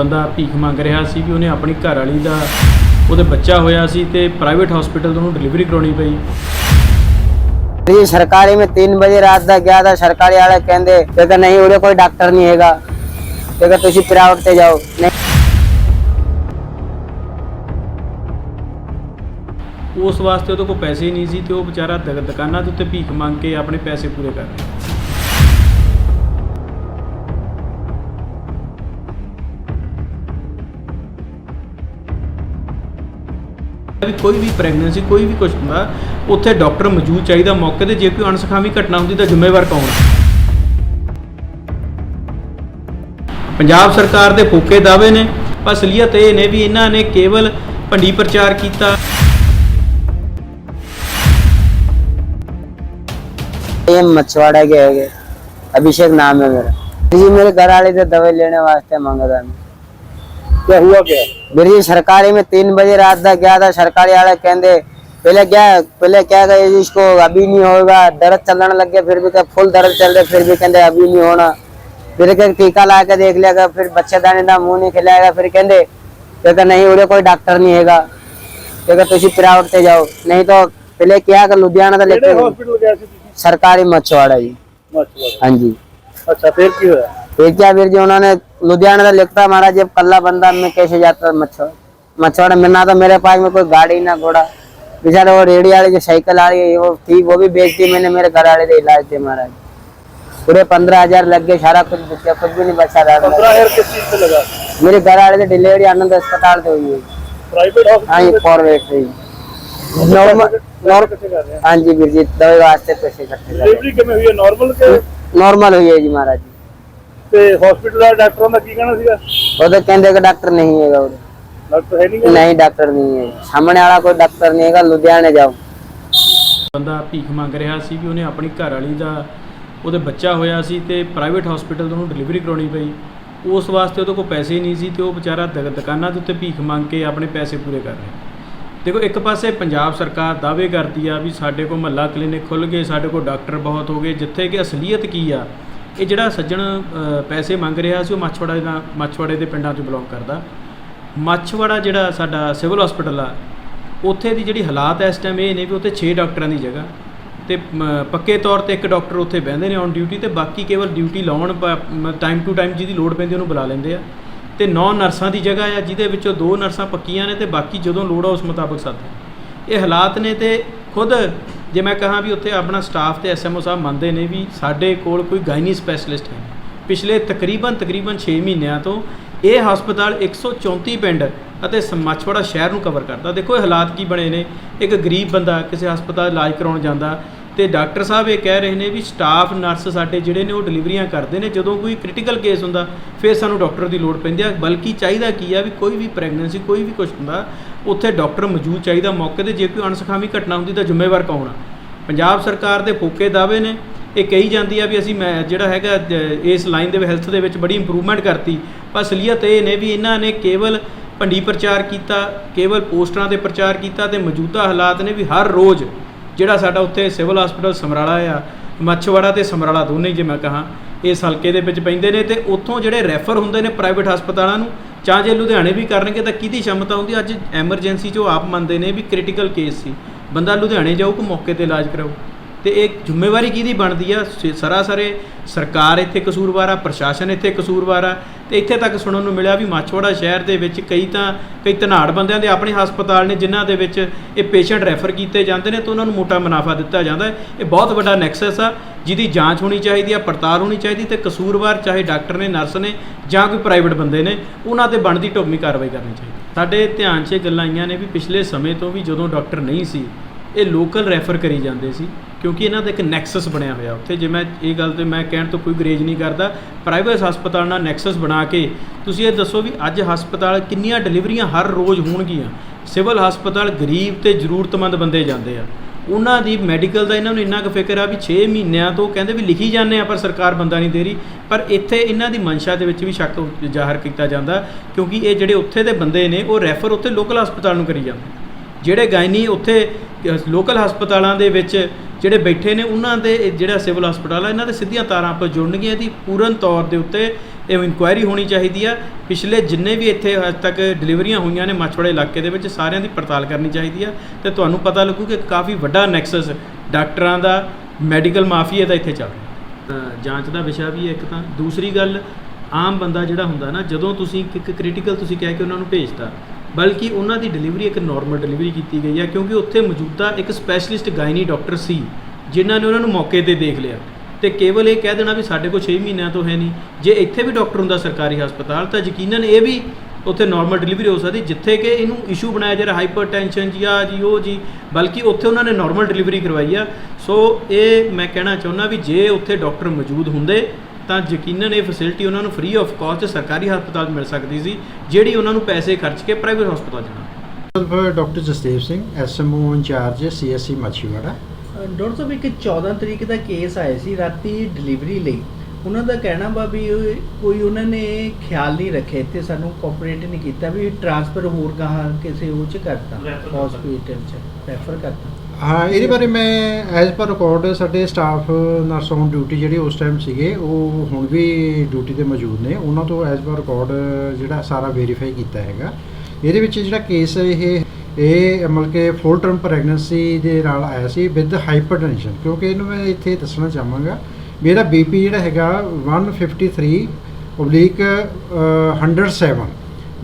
ਬੰਦਾ ਭੀਖ ਮੰਗ ਰਿਹਾ ਸੀ ਵੀ ਉਹਨੇ ਆਪਣੀ ਘਰ ਵਾਲੀ ਦਾ ਉਹਦੇ ਬੱਚਾ ਹੋਇਆ ਸੀ ਤੇ ਪ੍ਰਾਈਵੇਟ ਹਸਪੀਟਲ ਤੋਂ ਉਹਨੂੰ ਡਿਲੀਵਰੀ ਕਰਾਉਣੀ ਪਈ। ਇਹ ਸਰਕਾਰੀ ਮੈਂ 3 ਵਜੇ ਰਾਤ ਦਾ ਗਿਆ ਤਾਂ ਸਰਕਾਰੀ ਵਾਲੇ ਕਹਿੰਦੇ ਕਹਿੰਦਾ ਨਹੀਂ ਉਹਦੇ ਕੋਈ ਡਾਕਟਰ ਨਹੀਂ ਹੈਗਾ। ਕਹਿੰਦਾ ਤੁਸੀਂ ਪ੍ਰਾਈਵੇਟ ਤੇ ਜਾਓ। ਉਸ ਵਾਸਤੇ ਉਹਦੇ ਕੋਲ ਪੈਸੇ ਨਹੀਂ ਸੀ ਤੇ ਉਹ ਵਿਚਾਰਾ ਦੁਕਾਨਾਂ ਦੇ ਉੱਤੇ ਭੀਖ ਮੰਗ ਕੇ ਆਪਣੇ ਪੈਸੇ ਪੂਰੇ ਕਰ ਵੀ ਕੋਈ ਵੀ ਪ੍ਰੈਗਨੈਂਸੀ ਕੋਈ ਵੀ ਕੁਝ ਹੁੰਦਾ ਉੱਥੇ ਡਾਕਟਰ ਮੌਜੂਦ ਚਾਹੀਦਾ ਮੌਕੇ ਤੇ ਜੇ ਕੋਈ ਅਣਸਖਾਵੀ ਘਟਨਾ ਹੁੰਦੀ ਤਾਂ ਜ਼ਿੰਮੇਵਾਰ ਕੌਣ ਹੈ ਪੰਜਾਬ ਸਰਕਾਰ ਦੇ ਫੋਕੇ ਦਾਅਵੇ ਨੇ ਪਰ ਅਸਲੀਅਤ ਇਹ ਨੇ ਵੀ ਇਹਨਾਂ ਨੇ ਕੇਵਲ ਭੰਡੀ ਪ੍ਰਚਾਰ ਕੀਤਾ ये मछुआड़ा के है अभिषेक नाम है मेरा जी मेरे घर वाले से दवाई लेने वास्ते मांगा था मैं क्या हुआ क्या मेरी जी सरकारी में तीन बजे रात तक गया था सरकारी वाले कहते पहले क्या पहले क्या कहे जी इसको अभी नहीं होगा दर्द चलने लग गया फिर भी क्या फुल दर्द चल रहे फिर भी कहते अभी नहीं होना फिर क्या टीका ला के देख लिया फिर बच्चेदानी का मुंह नहीं खिलाएगा फिर कहते कहते नहीं उरे कोई डॉक्टर नहीं हैगा कहते तुम प्राइवेट से जाओ नहीं तो पहले क्या कर लुधियाना था ਕਿਹੜੇ लेके ਹਸਪੀਟਲ ਗਿਆ ਸੀ ਤੁਸੀਂ सरकारी मछुआड़ा जी ਮਛਵਾੜਾ हाँ जी ਅੱਛਾ ਫਿਰ ਕੀ ਹੋਇਆ फिर क्या फिर जी उन्होंने लुधियाना से लिखता महाराज जब कल्ला बंदा में कैसे जाता मछुआरा मछुआरा में ना तो मेरे पास में कोई गाड़ी ना घोड़ा बेचारा वो रेडी वाली जो साइकिल आ रही है वो थी वो भी बेच दी मैंने मेरे घर वाले इलाज थे महाराज पूरे पंद्रह हजार लग गए सारा कुछ बचा कुछ भी नहीं बचा रहा मेरे घर वाले से डिलीवरी आनंद अस्पताल से हुई है हाँ कॉर्बेट हुई हाँ जी वीर जी दवाई वास्ते पैसे इकट्ठे नॉर्मल हुई है जी महाराज ਤੇ ਹਸਪੀਟਲ ਦਾ ਡਾਕਟਰਾਂ ਦਾ ਕੀ ਕਹਿਣਾ ਸੀਗਾ? ਉਹਦੇ ਕਹਿੰਦੇ ਕਿ ਡਾਕਟਰ ਨਹੀਂ ਹੈਗਾ ਉਹ ਡਾਕਟਰ ਹੈ ਨਹੀਂ ਨਹੀਂ ਡਾਕਟਰ ਨਹੀਂ ਹੈ। ਸਾਹਮਣੇ ਵਾਲਾ ਕੋਈ ਡਾਕਟਰ ਨਹੀਂ ਹੈਗਾ ਲੁਧਿਆਣੇ ਜਾਓ। ਬੰਦਾ ਭੀਖ ਮੰਗ ਰਿਹਾ ਸੀ ਵੀ ਉਹਨੇ ਆਪਣੀ ਘਰ ਵਾਲੀ ਦਾ ਉਹਦੇ ਬੱਚਾ ਹੋਇਆ ਸੀ ਤੇ ਪ੍ਰਾਈਵੇਟ ਹਸਪੀਟਲ ਤੋਂ ਉਹਨੂੰ ਡਿਲੀਵਰੀ ਕਰਾਉਣੀ ਪਈ। ਉਸ ਵਾਸਤੇ ਉਹਦੇ ਕੋਲ ਪੈਸੇ ਨਹੀਂ ਸੀ ਤੇ ਉਹ ਵਿਚਾਰਾ ਦੁਕਾਨਾਂ ਦੇ ਉੱਤੇ ਭੀਖ ਮੰਗ ਕੇ ਆਪਣੇ ਪੈਸੇ ਪੂਰੇ ਕਰ ਰਿਹਾ। ਦੇਖੋ ਇੱਕ ਪਾਸੇ ਪੰਜਾਬ ਸਰਕਾਰ ਦਾਅਵੇ ਕਰਦੀ ਆ ਵੀ ਸਾਡੇ ਕੋਲ ਮਹੱਲਾ ਕਲੀਨਿਕ ਖੁੱਲ ਗਏ ਸਾਡੇ ਕੋਲ ਡਾਕਟਰ ਬਹੁਤ ਹੋ ਗਏ ਜਿੱਥੇ ਕਿ ਅਸਲੀਅਤ ਕੀ ਆ? ਇਹ ਜਿਹੜਾ ਸੱਜਣ ਪੈਸੇ ਮੰਗ ਰਿਹਾ ਸੀ, ਉਹ ਮੱਛਵਾੜਾ ਦਾ ਮੱਛਵਾੜੇ ਦੇ ਪਿੰਡਾਂ ਤੋਂ ਬਿਲੋਂਗ ਕਰਦਾ। ਮੱਛਵਾੜਾ ਜਿਹੜਾ ਸਾਡਾ ਸਿਵਲ ਹਸਪੀਟਲ ਆ, ਉੱਥੇ ਦੀ ਜਿਹੜੀ ਹਾਲਾਤ ਇਸ ਟਾਈਮ ਇਹ ਨੇ ਵੀ ਉੱਥੇ 6 ਡਾਕਟਰਾਂ ਦੀ ਜਗ੍ਹਾ। ਤੇ ਪੱਕੇ ਤੌਰ ਤੇ ਇੱਕ ਡਾਕਟਰ ਉੱਥੇ ਬਹਿੰਦੇ ਨੇ ਔਨ ਡਿਊਟੀ ਤੇ ਬਾਕੀ ਕੇਵਲ ਡਿਊਟੀ ਲਾਉਣ ਟਾਈਮ ਟੂ ਟਾਈਮ ਜਿਹਦੀ ਲੋੜ ਪੈਂਦੀ ਉਹਨੂੰ ਬੁਲਾ ਲੈਂਦੇ ਆ। ਤੇ 9 ਨਰਸਾਂ ਦੀ ਜਗ੍ਹਾ ਆ, ਜਿਹਦੇ ਵਿੱਚੋਂ ਦੋ ਨਰਸਾਂ ਪੱਕੀਆਂ ਨੇ ਤੇ ਬਾਕੀ ਜਦੋਂ ਲੋੜ ਆ ਉਸ ਮੁਤਾਬਕ ਸਾਥ ਇਹ ਹਾਲਾਤ ਨੇ ਤੇ ਖੁਦ ਜੇ ਮੈਂ ਕਹਾਂ ਵੀ ਉੱਥੇ ਆਪਣਾ ਸਟਾਫ ਤੇ ਐਸਐਮਓ ਸਾਹਿਬ ਮੰਨਦੇ ਨੇ ਵੀ ਸਾਡੇ ਕੋਲ ਕੋਈ ਗਾਇਨੀ ਸਪੈਸ਼ਲਿਸਟ ਹੈ ਪਿਛਲੇ ਤਕਰੀਬਨ ਤਕਰੀਬਨ 6 ਮਹੀਨਿਆਂ ਤੋਂ ਇਹ ਹਸਪਤਾਲ 134 ਪਿੰਡ ਅਤੇ ਸਮਾਛਵਾੜਾ ਸ਼ਹਿਰ ਨੂੰ ਕਵਰ ਕਰਦਾ। ਦੇਖੋ ਇਹ ਹਾਲਾਤ ਕੀ ਬਣੇ ਨੇ। ਇੱਕ ਗਰੀਬ ਬੰਦਾ ਕਿਸੇ ਹਸਪਤਾਲ ਇਲਾਜ ਕਰਾਉਣ ਜਾਂਦਾ ਤੇ ਡਾਕਟਰ ਸਾਹਿਬ ਇਹ ਕਹਿ ਰਹੇ ਨੇ ਵੀ ਸਟਾਫ ਨਰਸ ਸਾਡੇ ਜਿਹੜੇ ਨੇ ਉਹ ਡਿਲੀਵਰੀਆਂ ਕਰਦੇ ਨੇ। ਜਦੋਂ ਕੋਈ ਕ੍ਰਿਟੀਕਲ ਕੇਸ ਹੁੰਦਾ, ਫਿਰ ਸਾਨੂੰ ਡਾਕਟਰ ਦੀ ਲੋੜ ਪੈਂਦੀ ਆ। ਬਲਕਿ ਚਾਹੀਦਾ ਕੀ ਆ ਵੀ ਕੋਈ ਵੀ ਪ੍ਰੈਗਨੈਂਸੀ ਕੋਈ ਵੀ ਕੁਝ ਹੁੰਦਾ, ਉੱਥੇ ਡਾਕਟਰ ਮੌਜੂਦ ਚਾਹੀਦਾ। ਮੌਕੇ ਤੇ ਜੇ ਕੋਈ ਅਣਸਖਾਵੀ ਘਟਨਾ ਹੁੰਦੀ ਤਾਂ ਜ਼ਿੰਮੇਵਾਰ ਕੌਣ ਆ? ਪੰਜਾਬ ਸਰਕਾਰ ਦੇ ਫੋਕੇ ਦਾਅਵੇ ਨੇ। ਇਹ ਕਹੀ ਜਾਂਦੀ ਆ ਵੀ ਅਸੀਂ ਮੈਂ ਜਿਹੜਾ ਹੈਗਾ ਇਸ ਲਾਈਨ ਦੇ ਹੈਲਥ ਦੇ ਵਿੱਚ ਬੜੀ ਇੰਪਰੂਵਮੈਂਟ ਕਰਤੀ। ਪਰ ਅਸਲੀਅਤ ਇਹ ਨੇ ਵੀ ਇਹਨਾਂ ਨੇ ਕੇਵਲ ਭੰਡੀ ਪ੍ਰਚਾਰ ਕੀਤਾ, ਕੇਵਲ ਪੋਸਟਰਾਂ ਤੇ ਪ੍ਰਚਾਰ ਕੀਤਾ ਤੇ ਮੌਜੂਦਾ ਹਾਲਾਤ ਨੇ ਵੀ ਹਰ ਰੋਜ਼ ਜਿਹੜਾ ਸਾਡਾ ਉੱਥੇ ਸਿਵਲ ਹਸਪੀਟਲ ਸਮਰਾਲਾ ਆ, ਮੱਛਵਾੜਾ ਤੇ ਸਮਰਾਲਾ ਦੋਨੇ ਜੇ ਮੈਂ ਕਹਾਂ ਇਸ ਹਲਕੇ ਦੇ ਵਿੱਚ ਪੈਂਦੇ ਨੇ ਤੇ ਉੱਥੋਂ ਜਿਹੜੇ ਰੈਫਰ ਹੁੰਦੇ ਨੇ ਪ੍ਰਾਈਵੇਟ ਹਸਪਤਾਲਾਂ ਨੂੰ ਚਾਹ ਜੇ ਲੁਧਿਆਣੇ ਵੀ ਕਰਨਗੇ ਤਾਂ ਕਿਹਦੀ ਸ਼ਮਤਾ ਹੁੰਦੀ? ਅੱਜ ਐਮਰਜੈਂਸੀ 'ਚ ਉਹ ਆਪ ਮੰਨਦੇ ਨੇ ਵੀ ਕ੍ਰਿਟੀਕਲ ਕੇਸ ਸੀ। ਬੰਦਾ ਲੁਧਿਆਣੇ ਜਾਊ ਕਿ ਮੌਕੇ ਤੇ ਇਲਾਜ ਕਰਾਊ? ਤੇ ਇਹ ਜ਼ਿੰਮੇਵਾਰੀ ਕਿਹਦੀ ਬਣਦੀ ਆ? ਸਰਾਸਰੇ ਸਰਕਾਰ ਇੱਥੇ ਕਸੂਰਵਾਰ ਆ, ਪ੍ਰਸ਼ਾਸਨ ਇੱਥੇ ਕਸੂਰਵਾਰ ਆ। ਤੇ ਇੱਥੇ ਤੱਕ ਸੁਣਨ ਨੂੰ ਮਿਲਿਆ ਵੀ ਮਾਛੋੜਾ ਸ਼ਹਿਰ ਦੇ ਵਿੱਚ ਕਈ ਤਾਂ, ਕਈ ਧਨਾੜ ਬੰਦਿਆਂ ਦੇ ਆਪਣੇ ਹਸਪਤਾਲ ਨੇ ਜਿਨ੍ਹਾਂ ਦੇ ਵਿੱਚ ਇਹ ਪੇਸ਼ੈਂਟ ਰੈਫਰ ਕੀਤੇ ਜਾਂਦੇ ਨੇ ਤੇ ਉਹਨਾਂ ਨੂੰ ਮੋਟਾ ਮੁਨਾਫਾ ਦਿੱਤਾ ਜਾਂਦਾ ਹੈ। ਇਹ ਬਹੁਤ ਵੱਡਾ ਨੈਕਸਸ ਆ, ਜਿਹਦੀ ਜਾਂਚ ਹੋਣੀ ਚਾਹੀਦੀ ਆ, ਪੜਤਾਲ ਹੋਣੀ ਚਾਹੀਦੀ ਤੇ ਕਸੂਰਵਾਰ ਚਾਹੇ ਡਾਕਟਰ ਨੇ, ਨਰਸ ਨੇ ਜਾਂ ਕੋਈ ਪ੍ਰਾਈਵੇਟ ਬੰਦੇ ਨੇ, ਉਹਨਾਂ ਤੇ ਬਣਦੀ ਢੁਕਵੀਂ ਕਾਰਵਾਈ ਕਰਨੀ ਚਾਹੀਦੀ। ਸਾਡੇ ਧਿਆਨ 'ਚ ਇਹ ਗੱਲਾਂ ਆਈਆਂ ਨੇ ਵੀ ਪਿਛਲੇ ਸਮੇਂ ਤੋਂ ਵੀ ਜਦੋਂ ਡਾਕਟਰ ਨਹੀਂ ਸੀ ਇਹ ਲੋਕਲ ਰੈਫਰ ਕਰੀ ਜਾਂਦੇ ਸੀ, ਕਿਉਂਕਿ ਇਹਨਾਂ ਦਾ ਇੱਕ ਨੈਕਸਸ ਬਣਿਆ ਹੋਇਆ ਉੱਥੇ। ਜੇ ਮੈਂ ਇਹ ਗੱਲ ਤੇ ਮੈਂ ਕਹਿਣ ਤੋਂ ਕੋਈ ਗਰੇਜ ਨਹੀਂ ਕਰਦਾ ਪ੍ਰਾਈਵੇਟ ਹਸਪਤਾਲ ਨਾਲ ਨੈਕਸਸ ਬਣਾ ਕੇ, ਤੁਸੀਂ ਇਹ ਦੱਸੋ ਵੀ ਅੱਜ ਹਸਪਤਾਲ ਕਿੰਨੀਆਂ ਡਿਲੀਵਰੀਆਂ ਹਰ ਰੋਜ਼ ਹੋਣਗੀਆਂ? ਸਿਵਲ ਹਸਪਤਾਲ ਗਰੀਬ ਤੇ ਜ਼ਰੂਰਤਮੰਦ ਬੰਦੇ ਜਾਂਦੇ ਆ। ਉਹਨਾਂ ਦੀ ਮੈਡੀਕਲ ਦਾ ਇਹਨਾਂ ਨੂੰ ਇੰਨਾ ਕੁ ਫਿਕਰ ਆ ਵੀ 6 ਮਹੀਨਿਆਂ ਤੋਂ ਕਹਿੰਦੇ ਵੀ ਲਿਖੀ ਜਾਂਦੇ ਆ, ਪਰ ਸਰਕਾਰ ਬੰਦਾ ਨਹੀਂ ਦੇ ਰਹੀ। ਪਰ ਇੱਥੇ ਇਹਨਾਂ ਦੀ ਮਨਸ਼ਾ ਦੇ ਵਿੱਚ ਵੀ ਸ਼ੱਕ ਜ਼ਾਹਰ ਕੀਤਾ ਜਾਂਦਾ, ਕਿਉਂਕਿ ਇਹ ਜਿਹੜੇ ਉੱਥੇ ਦੇ ਬੰਦੇ ਨੇ, ਉਹ ਰੈਫਰ ਉੱਥੇ ਲੋਕਲ ਹਸਪਤਾਲ ਨੂੰ ਕਰੀ ਜਾਂਦੇ। ਜਿਹੜੇ ਗਾਇਨੀ ਉੱਥੇ ਲੋਕਲ ਹਸਪਤਾਲਾਂ ਦੇ ਵਿੱਚ ਜਿਹੜੇ ਬੈਠੇ ਨੇ, ਉਹਨਾਂ ਦੇ ਜਿਹੜਾ ਸਿਵਲ ਹਸਪਤਾਲ ਆ, ਇਹਨਾਂ ਦੇ ਸਿੱਧੀਆਂ ਤਾਰਾਂ ਆਪਸ ਜੁੜਨਗੀਆਂ। ਇਹਦੀ ਪੂਰਨ ਤੌਰ ਦੇ ਉੱਤੇ ਇਹ ਇਨਕੁਆਇਰੀ ਹੋਣੀ ਚਾਹੀਦੀ ਆ। ਪਿਛਲੇ ਜਿੰਨੇ ਵੀ ਇੱਥੇ ਅੱਜ ਤੱਕ ਡਿਲੀਵਰੀਆਂ ਹੋਈਆਂ ਨੇ ਮਛਵਾੜੇ ਇਲਾਕੇ ਦੇ ਵਿੱਚ, ਸਾਰਿਆਂ ਦੀ ਪੜਤਾਲ ਕਰਨੀ ਚਾਹੀਦੀ ਆ। ਤੇ ਤੁਹਾਨੂੰ ਪਤਾ ਲੱਗੂ ਕਿ ਕਾਫੀ ਵੱਡਾ ਨੈਕਸਸ ਡਾਕਟਰਾਂ ਦਾ ਮੈਡੀਕਲ ਮਾਫੀਆ ਦਾ ਇੱਥੇ ਚੱਲ ਰਿਹਾ। ਤਾਂ ਜਾਂਚ ਦਾ ਵਿਸ਼ਾ ਵੀ ਹੈ ਇੱਕ ਤਾਂ। ਦੂਸਰੀ ਗੱਲ, ਆਮ ਬੰਦਾ ਜਿਹੜਾ ਹੁੰਦਾ ਨਾ, ਜਦੋਂ ਤੁਸੀਂ ਇੱਕ ਕ੍ਰਿਟੀਕਲ ਤੁਸੀਂ ਕਹਿ ਕੇ ਉਹਨਾਂ ਨੂੰ ਭੇਜਤਾ ਬਲਕਿ ਉਹਨਾਂ ਦੀ ਡਿਲੀਵਰੀ ਇੱਕ ਨਾਰਮਲ ਡਿਲੀਵਰੀ ਕੀਤੀ ਗਈ ਹੈ ਕਿਉਂਕਿ ਉੱਥੇ ਮੌਜੂਦਾ ਇੱਕ ਸਪੈਸ਼ਲਿਸਟ ਗਾਇਨੀ ਡਾਕਟਰ ਸੀ, ਜਿਨ੍ਹਾਂ ਨੇ ਉਹਨਾਂ ਨੂੰ ਮੌਕੇ ਤੇ ਦੇਖ ਲਿਆ। ਤੇ ਕੇਵਲ ਇਹ ਕਹਿ ਦੇਣਾ ਵੀ ਸਾਡੇ ਕੋਲ 6 ਮਹੀਨਿਆਂ ਤੋਂ ਹੈ ਨਹੀਂ। ਜੇ ਇੱਥੇ ਵੀ ਡਾਕਟਰ ਹੁੰਦਾ ਸਰਕਾਰੀ ਹਸਪਤਾਲ, ਤਾਂ ਯਕੀਨਨ ਇਹ ਵੀ ਉੱਥੇ ਨਾਰਮਲ ਡਿਲੀਵਰੀ ਹੋ ਸਕਦੀ, ਜਿੱਥੇ ਕਿ ਇਹਨੂੰ ਇਸ਼ੂ ਬਣਾਇਆ ਜਾ ਰਿਹਾ ਹਾਈਪਰਟੈਂਸ਼ਨ ਜੀ ਆ ਜੀ, ਉਹ ਜੀ, ਬਲਕਿ ਉੱਥੇ ਉਹਨਾਂ ਨੇ ਨਾਰਮਲ ਡਿਲੀਵਰੀ ਕਰਵਾਈ ਆ। ਸੋ ਇਹ ਮੈਂ ਕਹਿਣਾ ਚਾਹੁੰਦਾ ਵੀ ਜੇ ਉੱਥੇ ਡਾਕਟਰ ਮੌਜੂਦ ਹੁੰਦੇ ਤਾਂ ਯਕੀਨਨ ਇਹ ਫੈਸਿਲਿਟੀ ਉਹਨਾਂ ਨੂੰ ਫ੍ਰੀ ਆਫ ਕਾਸਟ ਸਰਕਾਰੀ ਹਸਪਤਾਲ 'ਚ ਮਿਲ ਸਕਦੀ ਸੀ ਜਿਹੜੀ ਉਹਨਾਂ ਨੂੰ ਪੈਸੇ ਖਰਚ ਕੇ ਪ੍ਰਾਈਵੇਟ ਹਸਪਤਾਲ ਜਾਣਾ doctor Jasdev Singh SMO incharge CSC Machhiwara doctor ਸਾਹਿਬ ਇੱਕ 14 ਤਰੀਕ ਦਾ ਕੇਸ ਆਇਆ ਸੀ ਰਾਤੀ ਡਿਲੀਵਰੀ ਲਈ। ਉਹਨਾਂ ਦਾ ਕਹਿਣਾ ਵਾ ਵੀ ਕੋਈ ਉਹਨਾਂ ਨੇ ਖਿਆਲ ਨਹੀਂ ਰੱਖਿਆ ਤੇ ਸਾਨੂੰ ਕੋਆਪਰੇਟ ਨਹੀਂ ਕੀਤਾ ਵੀ ਟ੍ਰਾਂਸਫਰ ਹੋਰ ਗਾਹਾਂ ਕਿਸੇ ਉਹ ਚ ਕਰਤਾ ਹਸਪੀਟਲ ਚ ਰੈਫਰ ਕਰਤਾ। ਹਾਂ, ਇਹਦੇ ਬਾਰੇ ਮੈਂ ਐਜ਼ ਪਰ ਰਿਕਾਰਡ ਸਾਡੇ ਸਟਾਫ ਨਰਸ ਔਨ ਡਿਊਟੀ ਜਿਹੜੇ ਉਸ ਟਾਈਮ ਸੀਗੇ, ਉਹ ਹੁਣ ਵੀ ਡਿਊਟੀ ਤੇ ਮੌਜੂਦ ਨੇ। ਉਹਨਾਂ ਤੋਂ ਐਜ਼ ਪਰ ਰਿਕਾਰਡ ਜਿਹੜਾ ਸਾਰਾ ਵੈਰੀਫਾਈ ਕੀਤਾ ਹੈਗਾ। ਇਹਦੇ ਵਿੱਚ ਜਿਹੜਾ ਕੇਸ ਇਹ ਇਹ ਮਤਲਬ ਕਿ ਫੁੱਲ ਟਰਮ ਪ੍ਰੈਗਨੈਂਸੀ ਦੇ ਨਾਲ ਆਇਆ ਸੀ ਵਿਦ ਹਾਈਪਰਟੈਂਸ਼ਨ ਕਿਉਂਕਿ ਇਹਨੂੰ ਮੈਂ ਇੱਥੇ ਦੱਸਣਾ ਚਾਹਾਂਗਾ, ਵੀ ਇਹਦਾ ਬੀਪੀ ਜਿਹੜਾ ਹੈਗਾ 153 ਓਬਲੀਕ 107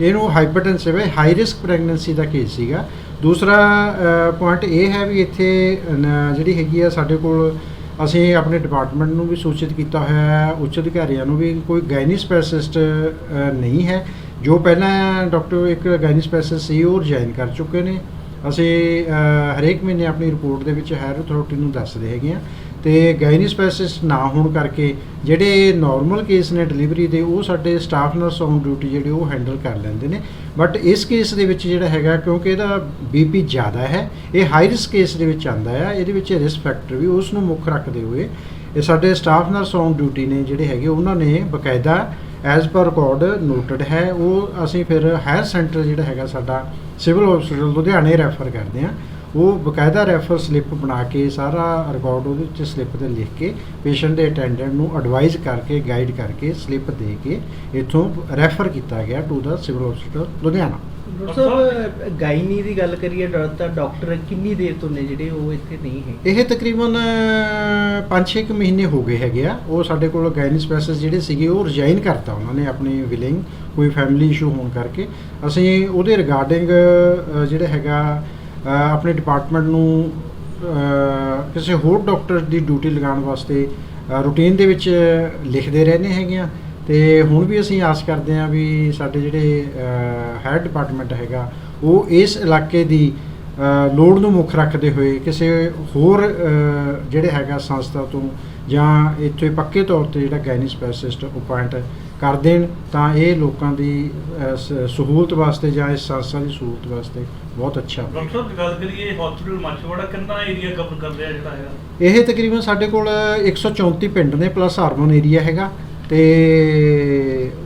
ਇਹਨੂੰ ਹਾਈਪਰਟੈਂਸਿਵ ਹੈ ਹਾਈ ਰਿਸਕ ਪ੍ਰੈਗਨੈਂਸੀ ਦਾ ਕੇਸ ਸੀਗਾ। ਦੂਸਰਾ ਪੁਆਇੰਟ ਇਹ ਹੈ ਵੀ ਇੱਥੇ ਜਿਹੜੀ ਹੈਗੀ ਆ ਸਾਡੇ ਕੋਲ, ਅਸੀਂ ਆਪਣੇ ਡਿਪਾਰਟਮੈਂਟ ਨੂੰ ਵੀ ਸੂਚਿਤ ਕੀਤਾ ਹੋਇਆ ਹੈ, ਉੱਚ ਅਧਿਕਾਰੀਆਂ ਨੂੰ ਵੀ ਕੋਈ ਗਾਇਨੀ ਸਪੈਸ਼ਲਿਸਟ ਨਹੀਂ ਹੈ। ਜੋ ਪਹਿਲਾਂ ਡਾਕਟਰ ਇੱਕ ਗਾਇਨੀ ਸਪੈਸ਼ਲਿਸਟ ਸੀ, ਉਹ ਰਿਜ਼ਾਈਨ ਕਰ ਚੁੱਕੇ ਨੇ। ਅਸੀਂ ਹਰੇਕ ਮਹੀਨੇ ਆਪਣੀ ਰਿਪੋਰਟ ਦੇ ਵਿੱਚ ਹਾਇਰ ਅਥਾਰਟੀ ਨੂੰ ਦੱਸਦੇ ਹੈਗੇ ਆ ਤੇ ਗਾਇਨੀ ਸਪੈਸ਼ਲਿਸਟ ਨਾ ਹੋਣ ਕਰਕੇ ਜਿਹੜੇ ਨਾਰਮਲ ਕੇਸ ਨੇ ਡਿਲੀਵਰੀ ਦੇ, ਉਹ ਸਾਡੇ ਸਟਾਫ ਨਰਸ ਔਨ ਡਿਊਟੀ ਜਿਹੜੇ ਉਹ ਹੈਂਡਲ ਕਰ ਲੈਂਦੇ ਨੇ। ਬਟ ਇਸ ਕੇਸ ਦੇ ਵਿੱਚ ਜਿਹੜਾ ਹੈਗਾ, ਕਿਉਂਕਿ ਇਹਦਾ ਬੀਪੀ ਜ਼ਿਆਦਾ ਹੈ, ਇਹ ਹਾਈ ਰਿਸਕ ਕੇਸ ਦੇ ਵਿੱਚ ਆਂਦਾ ਆ, ਇਹਦੇ ਵਿੱਚ ਰਿਸਕ ਫੈਕਟਰ ਵੀ ਉਸ ਨੂੰ ਮੁੱਖ ਰੱਖਦੇ ਹੋਏ ਇਹ ਸਾਡੇ ਸਟਾਫ ਨਰਸ ਔਨ ਡਿਊਟੀ ਨੇ ਜਿਹੜੇ ਹੈਗੇ, ਉਹਨਾਂ ਨੇ ਬਕਾਇਦਾ ਐਜ਼ ਪਰ ਰਿਕਾਰਡ ਨੋਟਡ ਹੈ, ਉਹ ਅਸੀਂ ਫਿਰ ਹਾਇਰ ਸੈਂਟਰ ਜਿਹੜਾ ਹੈਗਾ ਸਾਡਾ ਸਿਵਲ ਹਸਪੀਟਲ ਲੁਧਿਆਣੇ ਰੈਫਰ ਕਰਦੇ ਹਾਂ। ਉਹ ਬਕਾਇਦਾ ਰੈਫਰ ਸਲਿੱਪ ਬਣਾ ਕੇ ਸਾਰਾ ਰਿਕਾਰਡ ਉਹਦੇ ਵਿੱਚ ਸਲਿੱਪ ਤੇ ਲਿਖ ਕੇ ਪੇਸ਼ੈਂਟ ਦੇ ਅਟੈਂਡੈਂਟ ਨੂੰ ਐਡਵਾਈਜ਼ ਕਰਕੇ ਗਾਈਡ ਕਰਕੇ ਸਲਿੱਪ ਦੇ ਕੇ ਇੱਥੋਂ ਰੈਫਰ ਕੀਤਾ ਗਿਆ to the civil hospital Ludhiana. Doctor gynae ਦੀ ਗੱਲ ਕਰੀਏ ਤਾਂ ਡਾਕਟਰ ਕਿੰਨੀ ਦੇਰ ਤੋਂ ਨੇ ਜਿਹੜੇ ਉਹ ਇੱਥੇ ਨਹੀਂ ਹੈ? ਇਹ ਤਕਰੀਬਨ 5-6 ਮਹੀਨੇ ਹੋ ਗਏ ਹੈਗੇ ਆ। ਉਹ ਸਾਡੇ ਕੋਲ ਗਾਇਨੀ ਸਪੈਸ਼ਲਿਸਟ ਜਿਹੜੇ ਸੀਗੇ ਉਹ ਰਿਜ਼ਾਈਨ ਕਰਤਾ ਉਹਨਾਂ ਨੇ ਆਪਣੀ ਵਿਲਿੰਗ ਕੋਈ ਫੈਮਿਲੀ ਇਸ਼ੂ ਹੋਣ ਕਰਕੇ। ਅਸੀਂ ਉਹਦੇ ਰਿਗਾਰਡਿੰਗ ਜਿਹੜਾ ਹੈਗਾ ਆਪਣੇ ਡਿਪਾਰਟਮੈਂਟ ਨੂੰ ਕਿਸੇ ਹੋਰ ਡਾਕਟਰ ਦੀ ਡਿਊਟੀ ਲਗਾਉਣ ਵਾਸਤੇ ਰੂਟੀਨ ਦੇ ਵਿੱਚ ਲਿਖਦੇ ਰਹਿੰਦੇ ਹੈਗੇ ਆ। ਤੇ ਹੁਣ ਵੀ ਅਸੀਂ ਆਸ ਕਰਦੇ ਹਾਂ ਵੀ ਸਾਡੇ ਜਿਹੜੇ ਹਾਇਰ ਡਿਪਾਰਟਮੈਂਟ ਹੈਗਾ, ਉਹ ਇਸ ਇਲਾਕੇ ਦੀ ਲੋੜ ਨੂੰ ਮੁੱਖ ਰੱਖਦੇ ਹੋਏ ਕਿਸੇ ਹੋਰ ਜਿਹੜੇ ਹੈਗਾ ਸੰਸਥਾ ਤੋਂ ਜਾਂ ਇੱਥੇ ਪੱਕੇ ਤੌਰ ਤੇ ਜਿਹੜਾ ਗਾਇਨੀ ਸਪੈਸ਼ਲਿਸਟ ਅਪਾਇੰਟ ਕਰ ਦੇਣ ਤਾਂ ਇਹ ਲੋਕਾਂ ਦੀ ਸਹੂਲਤ ਵਾਸਤੇ ਜਾਂ ਇਸ ਸੰਸਥਾ ਦੀ ਸਹੂਲਤ ਵਾਸਤੇ ਬਹੁਤ ਅੱਛਾ ਡਾਕਟਰ ਸਾਹਿਬ ਗੱਲ ਕਰੀਏ ਹਸਪੀਟਲ ਮੱਛਵਾੜਾ ਕਿੰਨਾ ਏਰੀਆ ਕਵਰ ਕਰ ਰਿਹਾ ਜਿਹੜਾ ਹੈਗਾ? ਇਹ ਤਕਰੀਬਨ ਸਾਡੇ ਕੋਲ 134 ਪਿੰਡ ਨੇ ਪਲੱਸ ਅਰਬਨ ਏਰੀਆ ਹੈਗਾ। ਤੇ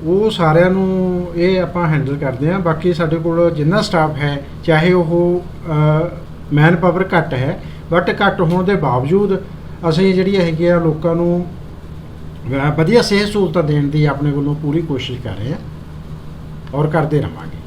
ਉਹ ਸਾਰਿਆਂ ਨੂੰ ਇਹ ਆਪਾਂ ਹੈਂਡਲ ਕਰਦੇ ਹਾਂ। ਬਾਕੀ ਸਾਡੇ ਕੋਲ ਜਿੰਨਾ ਸਟਾਫ ਹੈ ਚਾਹੇ ਉਹ ਮੈਨ ਪਾਵਰ ਘੱਟ ਹੈ ਬਟ ਘੱਟ ਹੋਣ ਦੇ ਬਾਵਜੂਦ ਅਸੀਂ ਜਿਹੜੀਆਂ ਹੈਗੀਆਂ ਲੋਕਾਂ ਨੂੰ ਵਧੀਆ ਸਿਹਤ ਸਹੂਲਤਾਂ ਦੇਣ ਦੀ ਆਪਣੇ ਵੱਲੋਂ ਪੂਰੀ ਕੋਸ਼ਿਸ਼ ਕਰ ਰਹੇ ਹਾਂ ਔਰ ਕਰਦੇ ਰਹਾਂਗੇ